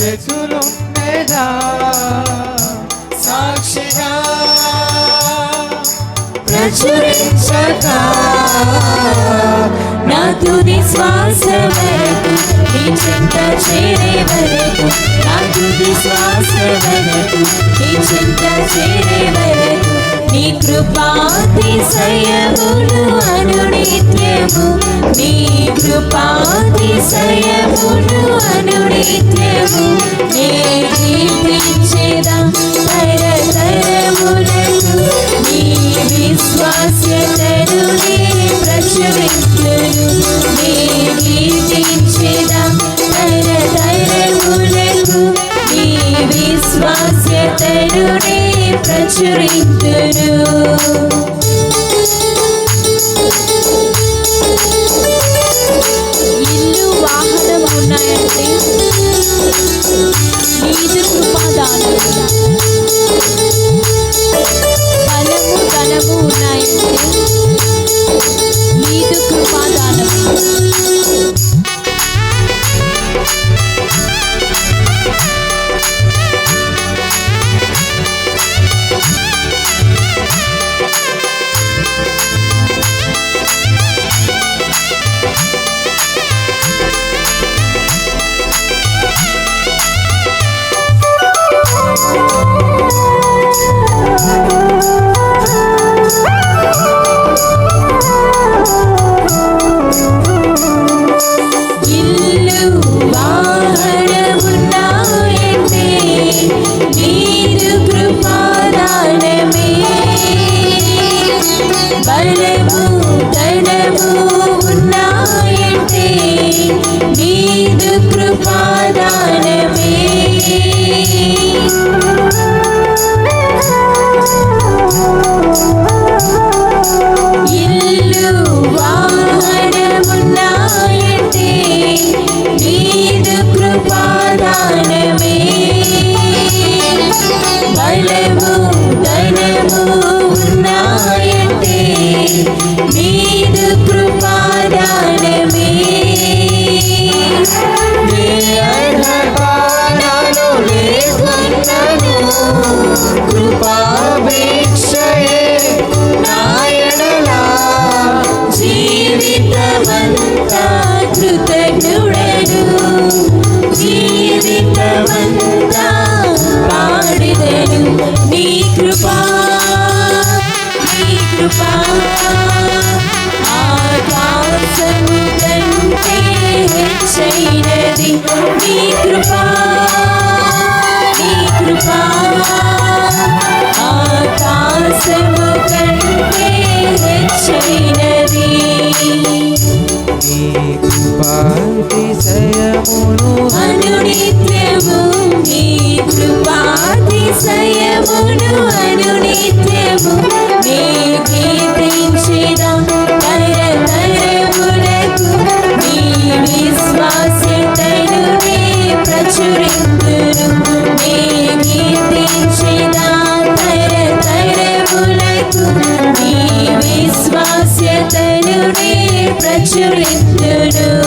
యేసులుండెదా సాక్షిగా ప్రచురించక. నా తుది శ్వాస వరకు నీ చింత చేరే వరకు. నా తుది శ్వాస వరకు నీ చింత చేరే వరకు. నీ కృపాతిశయములు అనునిత్యము. నీ కృపాతిశయములు అనునిత్యము. నే To do. జీవితమంతా కృతజ్ఞుడను జీవితమంతా పాడిదను నీ కృపా నీ కృపా ఆకాశము కంటే హెచ్చైనది నీ కృపా నీ కృపా ఆకాశము కంటే హెచ్చైనది. కృపాతిశయమును అనునిత్యము నీ కృపాతిశయమును అనునిత్యము. నీ కీర్తించేదా తరతరములకు నీ విశ్వాస్యతను నీ ప్రచురింతును నీ కీర్తించేదా తరతరములకు నీ విశ్వాస్యతను నీ ప్రచురింతును do.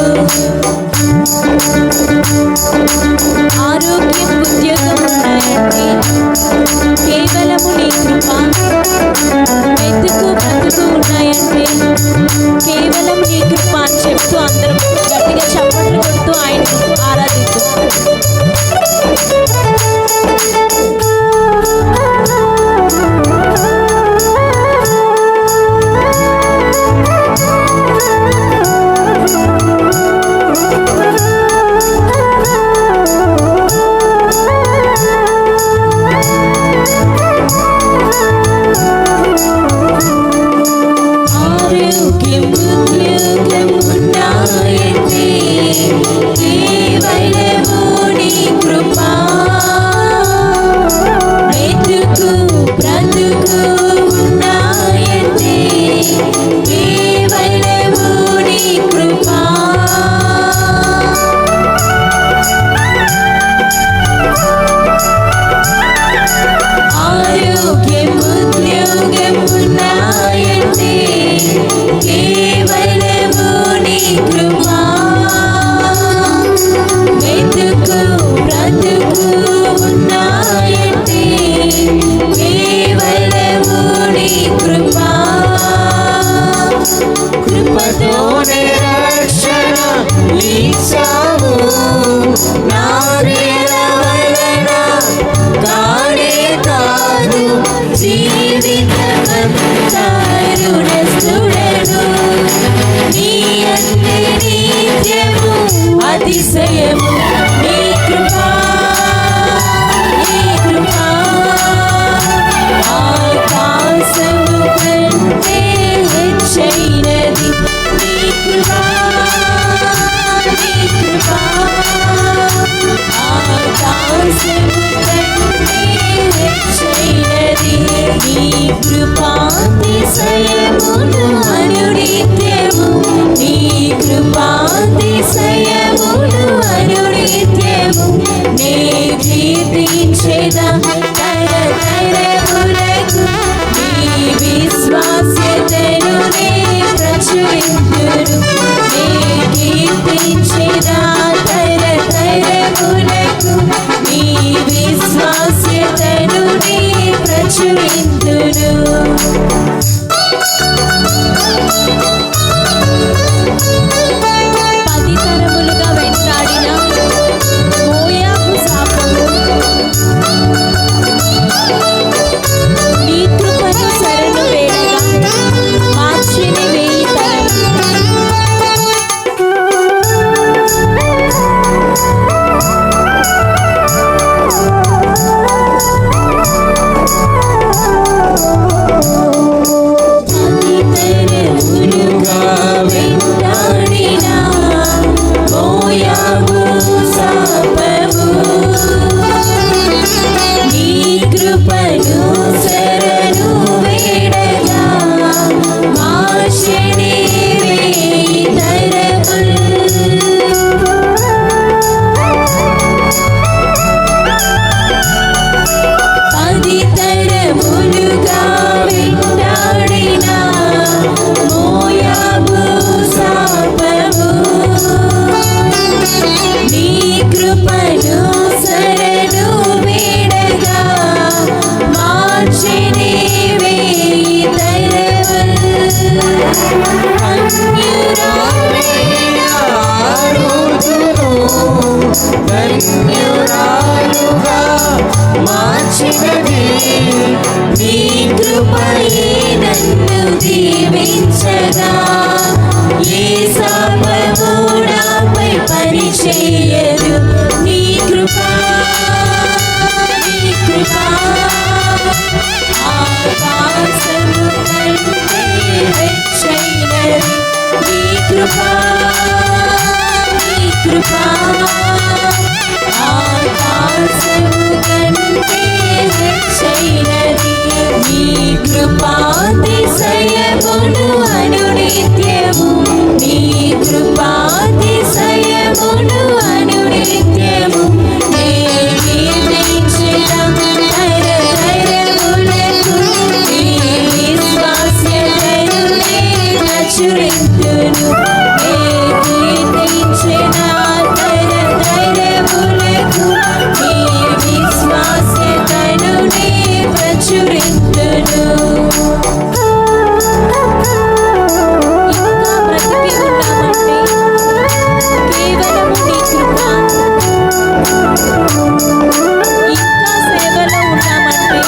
కృపాతిశయమును అనునిత్యము నీ కృపాతిశయమును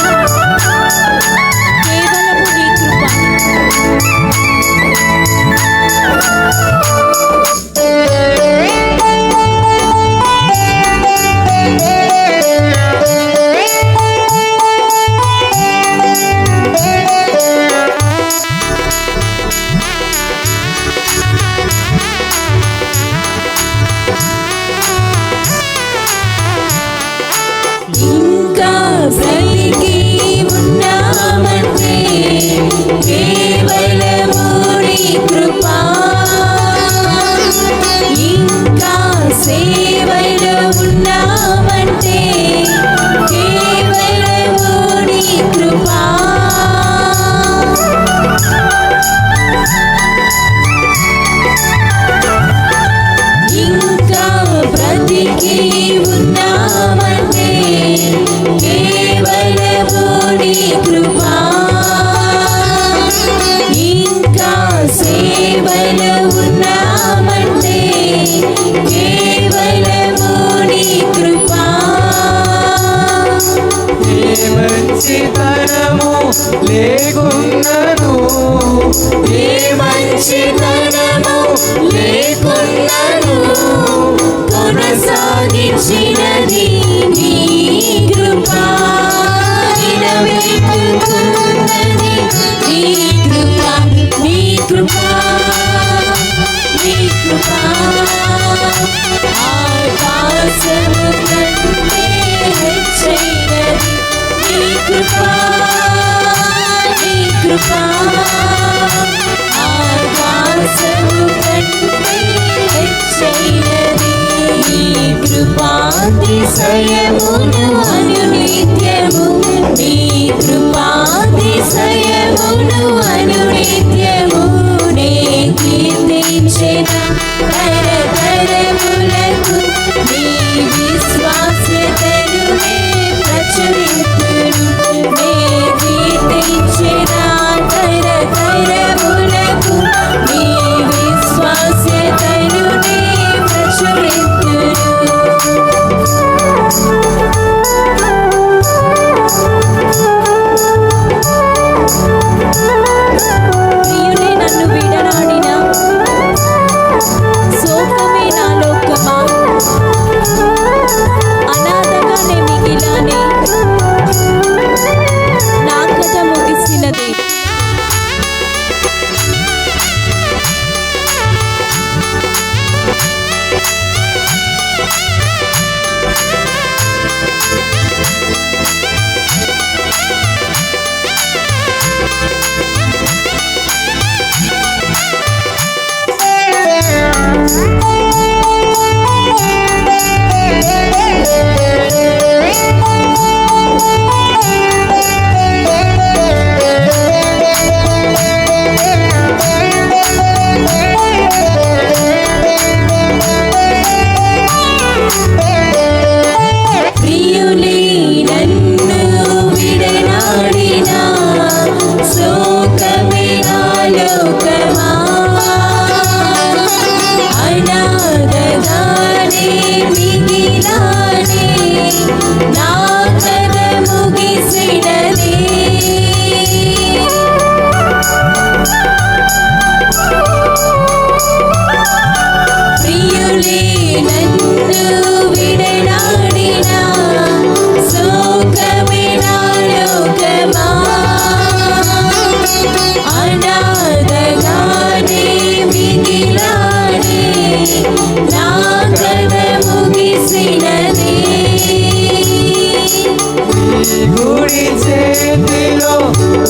Christmas. సయమును అను నిత్యము నీ కృపాది సయమును అను నిత్యము Shri Ram, Hare చేతిలో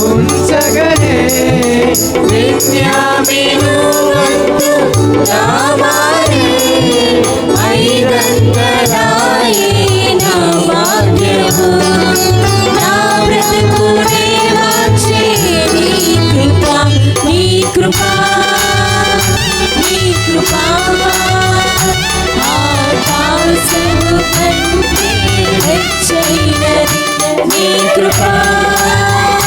ఉంచగనే విజ్ఞామిను రామారే ఐదంతరాయే నా భాగ్యము నా బ్రతుకునే వచ్చే నీ కృప నీ కృప నీ కృప. ఆ కాల్సను కంటే హెచ్చైనది microfón.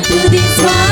to this one.